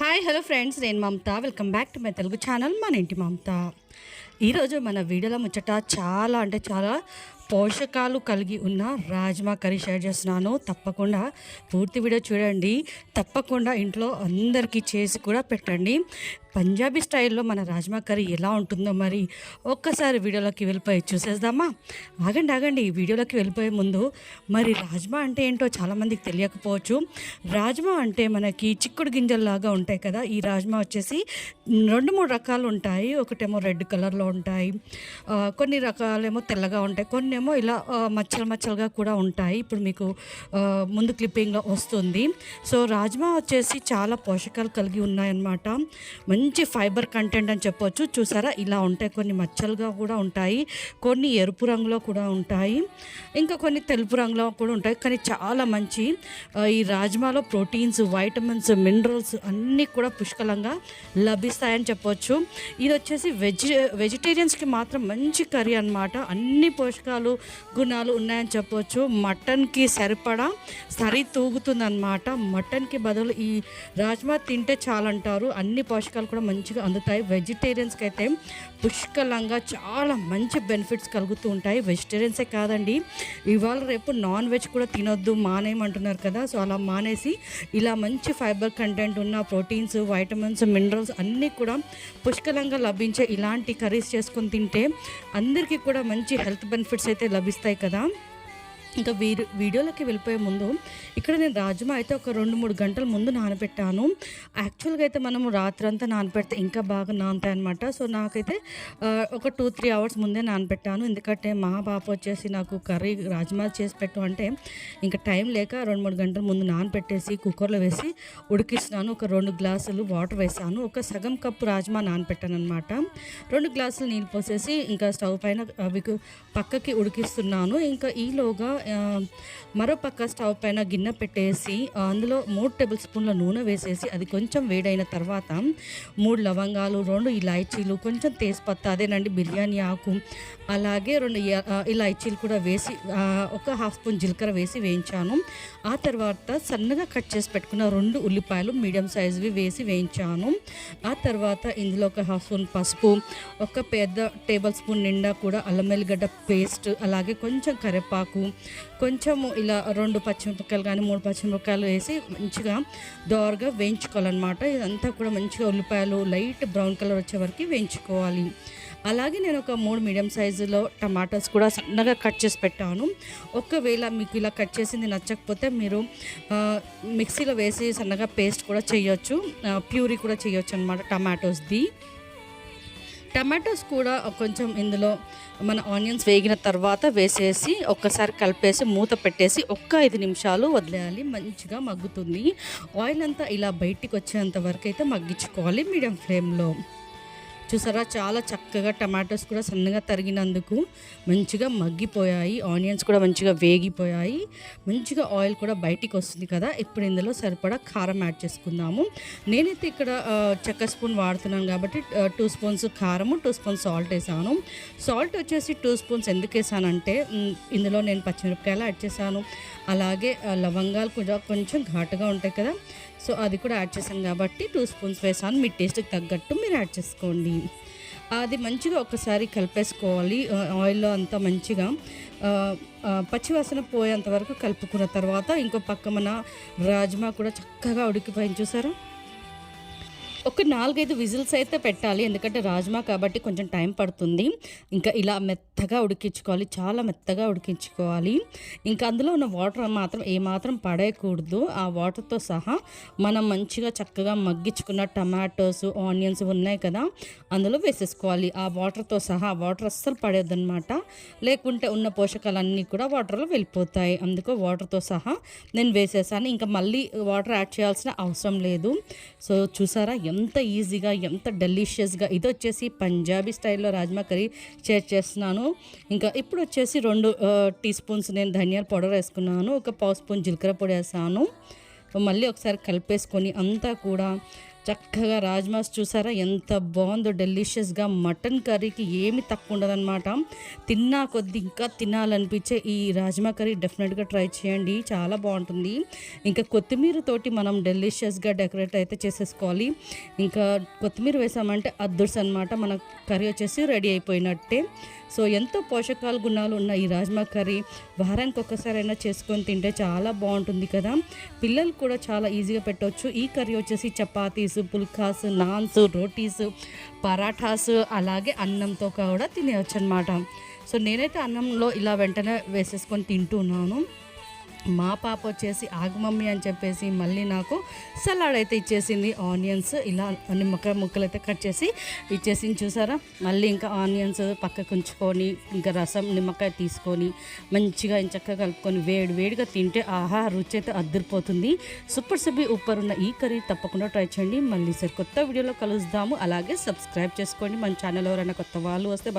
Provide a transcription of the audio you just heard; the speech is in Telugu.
హాయ్ హలో ఫ్రెండ్స్ నేను Mamata. Welcome back to my Telugu channel మన ఇంటి మమత. ఈరోజు మన వీడియోలో ముచ్చట చాలా అంటే చాలా పోషకాలు కలిగి ఉన్న రాజ్మా కర్రీ షేర్ చేస్తున్నాను. తప్పకుండా పూర్తి వీడియో చూడండి. తప్పకుండా ఇంట్లో అందరికీ చేసి కూడా పెట్టండి. పంజాబీ స్టైల్లో మన రాజ్మా కర్రీ ఎలా ఉంటుందో మరి ఒక్కసారి వీడియోలోకి వెళ్ళిపోయి చూసేద్దామా? ఆగండి ఆగండి. ఈ వీడియోలోకి వెళ్ళిపోయే ముందు మరి రాజ్మా అంటే ఏంటో చాలామందికి తెలియకపోవచ్చు. రాజ్మా అంటే మనకి చిక్కుడు గింజల్లాగా ఉంటాయి కదా. ఈ రాజ్మా వచ్చేసి రెండు మూడు రకాలు ఉంటాయి. ఒకటేమో రెడ్ కలర్లో ఉంటాయి. కొన్ని రకాలేమో తెల్లగా ఉంటాయి. కొన్ని ఏమో ఇలా మచ్చలు మచ్చలుగా కూడా ఉంటాయి. ఇప్పుడు మీకు ముందు క్లిప్పింగ్లో వస్తుంది. సో రాజ్మా వచ్చేసి చాలా పోషకాలు కలిగి ఉన్నాయన్నమాట. మంచి ఫైబర్ కంటెంట్ అని చెప్పొచ్చు. చూసారా? ఇలా ఉంటాయి. కొన్ని మచ్చలుగా కూడా ఉంటాయి. కొన్ని ఎరుపు రంగులో కూడా ఉంటాయి. ఇంకా కొన్ని తెలుపు రంగులో కూడా ఉంటాయి. కానీ చాలా మంచి ఈ రాజ్మాలో ప్రోటీన్స్ వైటమిన్స్ మినరల్స్ అన్నీ కూడా పుష్కలంగా లభిస్తాయని చెప్పొచ్చు. ఇది వచ్చేసి వెజ్ వెజిటేరియన్స్కి మాత్రం మంచి కర్రీ అన్నమాట. అన్ని పోషకాలు గుణాలు ఉన్నాయని చెప్పొచ్చు. మటన్కి సరిపడా సరి తూగుతుంది అనమాట మటన్కి బదులు ఈ రాజ్మా తింటే చాలంటారు. అన్ని పోషకాలు కూడా మంచిగా అందుతాయి. వెజిటేరియన్స్కి అయితే పుష్కలంగా చాలా మంచి బెనిఫిట్స్ కలుగుతూ ఉంటాయి. వెజిటేరియన్సే కాదండి ఇవాళ రేపు నాన్ వెజ్ కూడా తినొద్దు మానేయమంటున్నారు కదా. సో అలా మానేసి ఇలా మంచి ఫైబర్ కంటెంట్ ఉన్న ప్రోటీన్స్ వైటమిన్స్ మినరల్స్ అన్నీ కూడా పుష్కలంగా లభించే ఇలాంటి కర్రీస్ చేసుకొని తింటే అందరికీ కూడా మంచి హెల్త్ బెనిఫిట్స్ అయితే లభిస్తాయి కదా. ఇంకా వీడియో వీడియోలోకి వెళ్ళిపోయే ముందు ఇక్కడ నేను రాజ్మా అయితే ఒక రెండు మూడు గంటల ముందు నానబెట్టాను. యాక్చువల్గా అయితే మనము రాత్రంతా నానబెడితే ఇంకా బాగా నానుతాయి అనమాట సో నాకైతే ఒక టూ త్రీ అవర్స్ ముందే నానబెట్టాను. ఎందుకంటే మా పాప వచ్చేసి నాకు కర్రీ రాజ్మా చేసి పెట్టు అంటే ఇంకా టైం లేక రెండు మూడు గంటల ముందు నానబెట్టేసి కుక్కర్లో వేసి ఉడికిస్తున్నాను ఒక రెండు గ్లాసులు వాటర్ వేసాను. ఒక సగం కప్పు రాజ్మా నానబెట్టాను అనమాట రెండు గ్లాసులు నీళ్ళు పోసేసి ఇంకా స్టవ్ పైన అవి పక్కకి ఉడికిస్తున్నాను. ఇంకా ఈలోగా మరో పక్క స్టవ్ పైన గిన్నె పెట్టేసి అందులో మూడు టేబుల్ స్పూన్ల నూనె వేసేసి అది కొంచెం వేడైన తర్వాత మూడు లవంగాలు రెండు ఇలాయచీలు కొంచెం తేజ్పత్తా అదేనండి బిర్యానీ ఆకు అలాగే రెండు ఇలాయచీలు కూడా వేసి ఒక హాఫ్ స్పూన్ జీలకర్ర వేసి వేయించాను. ఆ తర్వాత సన్నగా కట్ చేసి పెట్టుకున్న రెండు ఉల్లిపాయలు మీడియం సైజువి వేసి వేయించాను. ఆ తర్వాత ఇందులో ఒక హాఫ్ స్పూన్ పసుపు ఒక పెద్ద టేబుల్ స్పూన్ నిండా కూడా అల్లం వెల్లిగడ్డ పేస్ట్ అలాగే కొంచెం కరివేపాకు కొంచెము ఇలా రెండు పచ్చిమిరపకాయలు కానీ మూడు పచ్చిమిరపకాయలు వేసి మంచిగా దోరగా వేయించుకోవాలన్నమాట. ఇదంతా కూడా మంచిగా ఉల్లిపాయలు లైట్ బ్రౌన్ కలర్ వచ్చే వరకు వేయించుకోవాలి. అలాగే నేను ఒక మూడు మీడియం సైజులో టమాటాస్ కూడా సన్నగా కట్ చేసి పెట్టాను. ఒకవేళ మీకు ఇలా కట్ చేసింది నచ్చకపోతే మీరు మిక్సీలో వేసి సన్నగా పేస్ట్ కూడా చేయొచ్చు. ప్యూరీ కూడా చేయొచ్చు అనమాట టమాటోస్ది. టమాటోస్ కూడా కొంచెం ఇందులో మన ఆనియన్స్ వేగిన తర్వాత వేసేసి ఒక్కసారి కలిపేసి మూత పెట్టేసి ఒక్క ఐదు నిమిషాలు వదిలేయాలి. మంచిగా మగ్గుతుంది. ఆయిల్ అంతా ఇలా బయటికి వచ్చేంత వరకు అయితే మగ్గించుకోవాలి మీడియం ఫ్లేమ్లో. చూసారా? చాలా చక్కగా టమాటోస్ కూడా సన్నగా తరిగినందుకు మంచిగా మగ్గిపోయాయి. ఆనియన్స్ కూడా మంచిగా వేగిపోయాయి. మంచిగా ఆయిల్ కూడా బయటికి వస్తుంది కదా? ఇప్పుడు ఇందులో సరిపడా కారం యాడ్ చేసుకుందాము. నేనైతే ఇక్కడ చెక్క స్పూన్ వాడుతున్నాను కాబట్టి టూ స్పూన్స్ కారము టూ స్పూన్స్ సాల్ట్ వేసాను. సాల్ట్ వచ్చేసి టూ స్పూన్స్ ఎందుకు వేసానంటే ఇందులో నేను పచ్చిమిరపకాయలు యాడ్ చేశాను. అలాగే లవంగాలు కూడా కొంచెం ఘాటుగా ఉంటాయి కదా? సో అది కూడా యాడ్ చేశాను కాబట్టి టూ స్పూన్స్ వేసాను. మీ టేస్ట్కి తగ్గట్టు మీరు యాడ్ చేసుకోండి. అది మంచిగా ఒకసారి కలిపేసుకోవాలి ఆయిల్లో అంతా మంచిగా. పచ్చివాసన పోయేంత వరకు కలుపుకున్న తర్వాత ఇంకో పక్క మన రాజ్మా కూడా చక్కగా ఉడికిపోయింది చూసారా? ఒక నాలుగైదు విజిల్స్ అయితే పెట్టాలి. ఎందుకంటే రాజ్మా కాబట్టి కొంచెం టైం పడుతుంది. ఇంకా ఇలా మెత్తగా ఉడికించుకోవాలి. చాలా మెత్తగా ఉడికించుకోవాలి. ఇంకా అందులో ఉన్న వాటర్ మాత్రం ఏమాత్రం పడేయకూడదు. ఆ వాటర్తో సహా మనం మంచిగా చక్కగా మగ్గించుకున్న టమాటోస్ ఆనియన్స్ ఉన్నాయి కదా అందులో వేసేసుకోవాలి. ఆ వాటర్తో సహా ఆ వాటర్ అస్సలు పడేదన్నమాట లేకుంటే ఉన్న పోషకాలన్నీ కూడా వాటర్లో వెళ్ళిపోతాయి. అందుకు వాటర్తో సహా నేను వేసేసాను. ఇంకా మళ్ళీ వాటర్ యాడ్ చేయాల్సిన అవసరం లేదు. సో చూసారా? ఎంత ఈజీగా ఎంత డెలిషియస్గా. ఇది వచ్చేసి పంజాబీ స్టైల్లో రాజ్మా కర్రీ షేర్ చేస్తున్నాను. ఇంకా ఇప్పుడు వచ్చేసి రెండు టీ స్పూన్స్ నేను ధనియాల పౌడర్ వేసుకున్నాను. ఒక పావు స్పూన్ జీలకర్ర పొడి వేసాను. మళ్ళీ ఒకసారి కలిపేసుకొని అంతా కూడా చక్కగా రాజ్మాస్ చూసారా? ఎంత బాగుందో డెలిషియస్గా మటన్ కర్రీకి ఏమి తక్కువ ఉండదన్నమాట తిన్నా కొద్ది ఇంకా తినాలనిపించే ఈ రాజ్మా కర్రీ డెఫినెట్గా ట్రై చేయండి. చాలా బాగుంటుంది. ఇంకా కొత్తిమీర తోటి మనం డెలిషియస్గా డెకరేట్ అయితే చేసేసుకోవాలి. ఇంకా కొత్తిమీర వేసామంటే అద్దుర్స్ అనమాట మన కర్రీ వచ్చేసి రెడీ అయిపోయినట్టే. సో ఎంతో పోషకాల గుణాలు ఉన్న ఈ రాజ్మా కర్రీ వారానికి ఒక్కసారైనా చేసుకొని తింటే చాలా బాగుంటుంది కదా. పిల్లలు కూడా చాలా ఈజీగా పెట్టవచ్చు ఈ కర్రీ వచ్చేసి చపాతీ చపాతీస్ పుల్కాస్ నాన్స్ రోటీస్ పరాఠాస్ అలాగే అన్నంతో కూడా తినేయచ్చు అనమాట సో నేనైతే అన్నంలో ఇలా వెంటనే వేసేసుకొని తింటున్నాను. మా పాప వచ్చేసి ఆగమమ్మీ అని చెప్పేసి మళ్ళీ నాకు సలాడ్ అయితే ఇచ్చేసింది. ఆనియన్స్ ఇలా నిమ్మకాయ ముక్కలు అయితే కట్ చేసి ఇచ్చేసింది. చూసారా? మళ్ళీ ఇంకా ఆనియన్స్ పక్కకు ఉంచుకొని ఇంకా రసం నిమ్మకాయ తీసుకొని మంచిగా చక్కగా కలుపుకొని వేడి వేడిగా తింటే ఆహా రుచి అయితే అద్దరిపోతుంది. సూపర్ సబ్బి ఉప్పర్ ఉన్న ఈ కర్రీ తప్పకుండా ట్రై చేయండి. మళ్ళీ సరి కొత్త వీడియోలో కలుద్దాము. అలాగే సబ్స్క్రైబ్ చేసుకోండి. మన ఛానల్ ఎవరైనా కొత్త వాళ్ళు వస్తే